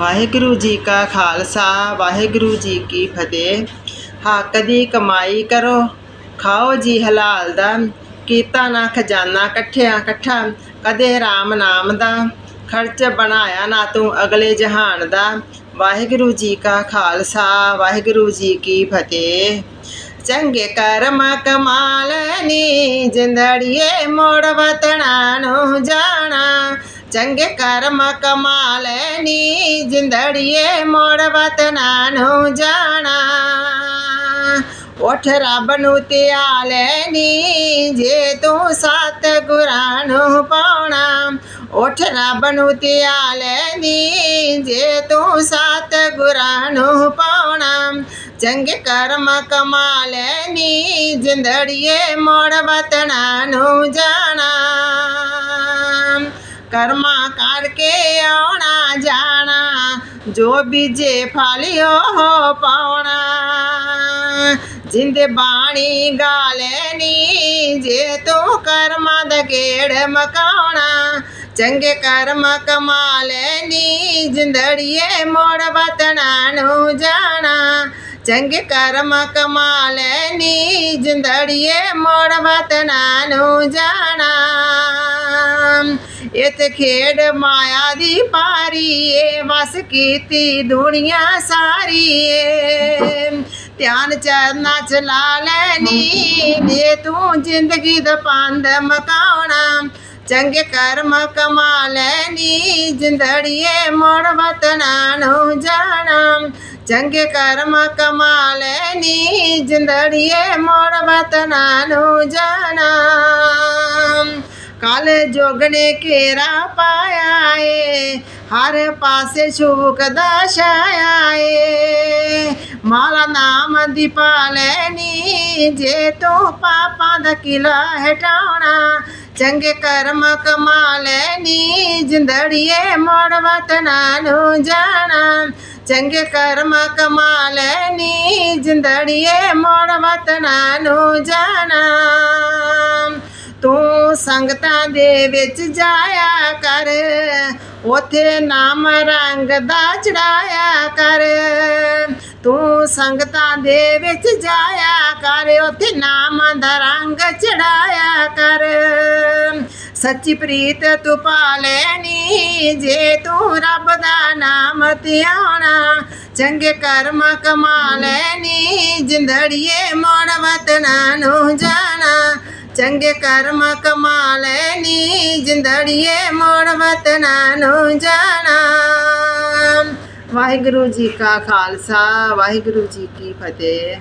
ਵਾਹਿਗੁਰੂ ਜੀ ਕਾ ਖਾਲਸਾ, ਵਾਹਿਗੁਰੂ ਜੀ ਕੀ ਫਤਿਹ। ਹੱਕ ਦੀ ਕਮਾਈ ਕਰੋ, ਖਾਓ ਜੀ ਹਲਾਲ ਦਾ, ਕੀਤਾ ਨਾ ਖਜ਼ਾਨਾ ਇਕੱਠਿਆ ਇਕੱਠਾ, ਕਦੇ RAM ਨਾਮ ਦਾ। ਖਰਚ ਬਣਾਇਆ ਨਾ ਤੂੰ ਅਗਲੇ ਜਹਾਨ ਦਾ। ਵਾਹਿਗੁਰੂ ਜੀ ਕਾ ਖਾਲਸਾ, ਵਾਹਿਗੁਰੂ ਜੀ ਕੀ ਫਤਿਹ। ਚੰਗੇ ਕਰਮ ਕਮਾਲ ਜਿੰਦੜੀਏ ਮੋੜ ਵਤਣਾ ਨੂੰ ਜਾਣਾ। ਚੰਗੇ ਕਰਮ ਕਮਾਲ ਨੀ, ਜਿੰਦੜੀਏ ਮੋੜ ਵਤ ਨੂੰ ਜਾਣਾ। ਉਠ ਰੱਬ ਨੂੰ ਧਿਆਲੇ ਨੀ, ਜੇ ਤੂੰ ਸਤ ਗੁਰਾਂ ਨੂੰ ਪਾਉਣਾ। ਉਠ ਰੱਬ ਨੂੰ ਧਿਆਲੇ ਨੀ, ਜੇ ਤੂੰ ਸਤ ਗੁਰਾਂ ਨੂੰ ਪਾਉਣਾ। ਚੰਗੇ ਕਰਮ ਕਮਾਲੇ ਨੀ, ਜਿੰਦੜੀਏ ਮੋੜ ਵਤਣਾ ਨੂੰ ਜਾਣਾ। ਕਰਮਾ ਕਰਕੇ ਆਉਣਾ ਜਾਣਾ, ਜੋ ਬੀਜੇ ਫਲਿਓ ਹੋ ਪਾਉਣਾ। ਜਿੰਦੇ ਬਾਣੀ ਗਾਲੇ ਨੀ ਜੇ ਤੂੰ ਕਰਮਾਂ ਦਾ ਗੇੜ ਮਕਾਉਣਾ, ਚੰਗੇ ਕਰਮ ਕਮਾ ਨੀ ਜਿੰਦੜੀਏ ਮੋੜ ਵਤਣਾ ਨੂੰ ਜਾਣਾ। ਚੰਗੇ ਕਰਮ ਕਮਾਲੇ ਨੀ ਜਿੰਦੜੀਏ ਮੋੜ ਵਤਣਾ ਨੂੰ ਜਾਣਾ। ਇਤ ਖੇਡ ਮਾਇਆ ਦੀ ਪਾਰੀ ਏ, ਵਸ ਕੀਤੀ ਦੁਨੀਆ ਸਾਰੀ ਏ। ਧਿਆਨ ਚਰਨਾ ਚਲਾ ਲੈਣੀ ਜੇ ਤੂੰ ਜ਼ਿੰਦਗੀ ਦਾ ਪੰਦ ਮਕਾਉਣਾ ਚੰਗੇ ਕਰਮ ਕਮਾ ਲੈਣੀ ਜਿੰਦੜੀਏ ਮੋੜ ਵਤਨਾ ਨੂੰ ਜਾਣਾ। ਚੰਗੇ ਕਰਮ ਕਮਾ ਲੈਣੀ ਜਿੰਦੜੀਏ ਮੋੜ ਵਤਨਾ ਨੂੰ ਜਾਣਾ। ਕਲ ਜੋਗ ਨੇ ਘੇਰਾ ਪਾਇਆ ਏ, ਹਰ ਪਾਸੇ ਸ਼ੂਕ ਦਾ ਛਾਇਆ ਏ। ਮਾਲਾ ਨਾਮ ਦੀ ਪਾਲੈਣੀ ਜੇ ਤੂੰ ਪਾਪਾਂ ਦਾ ਕਿਲਾ ਹਟਾਉਣਾ, ਚੰਗੇ ਕਰਮ ਕਮਾ ਲੈਣੀ ਜਿੰਦੜੀਏ ਮੋੜ ਵਤਨਾ ਨੂੰ ਜਾਣਾ। ਚੰਗੇ ਕਰਮ ਕਮਾ ਲੈਣੀ ਜਿੰਦੜੀਏ ਮੋੜ ਵਤਨਾ ਨੂੰ ਜਾਣਾ। ਤੂੰ ਸੰਗਤਾਂ ਦੇ ਵਿੱਚ ਜਾਇਆ ਕਰ। ਉਥੇ ਨਾਮ ਰੰਗ ਦਾ ਚੜਾਇਆ ਕਰ। ਤੂੰ ਸੰਗਤਾਂ ਦੇ ਵਿੱਚ ਜਾਇਆ ਕਰ। ਉਥੇ ਨਾਮ ਦਾ ਰੰਗ ਚੜਾਇਆ ਕਰ। ਸੱਚੀ ਪ੍ਰੀਤ ਤੂੰ ਪਾ ਲੈਣੀ, ਜੇ ਤੂੰ ਰੱਬ ਦਾ ਨਾਮ ਧਿਆਉਣਾ ਚੰਗੇ ਕਰਮ ਕਮਾ ਲੈਣੀ, ਜਿੰਦੜੀਏ ਮੋੜ ਵਤਨਾਂ ਨੂੰ ਜਾਣਾ। ਚੰਗੇ ਕਰਮ ਕਮਾ ਲੈਣੀ ਜਿੰਦੜੀਏ ਮੋੜ ਵਤਨਾਂ ਨੂੰ ਜਾਣਾ। ਵਾਹਿਗੁਰੂ ਜੀ ਕਾ ਖਾਲਸਾ, ਵਾਹਿਗੁਰੂ ਜੀ ਕੀ ਫਤਿਹ।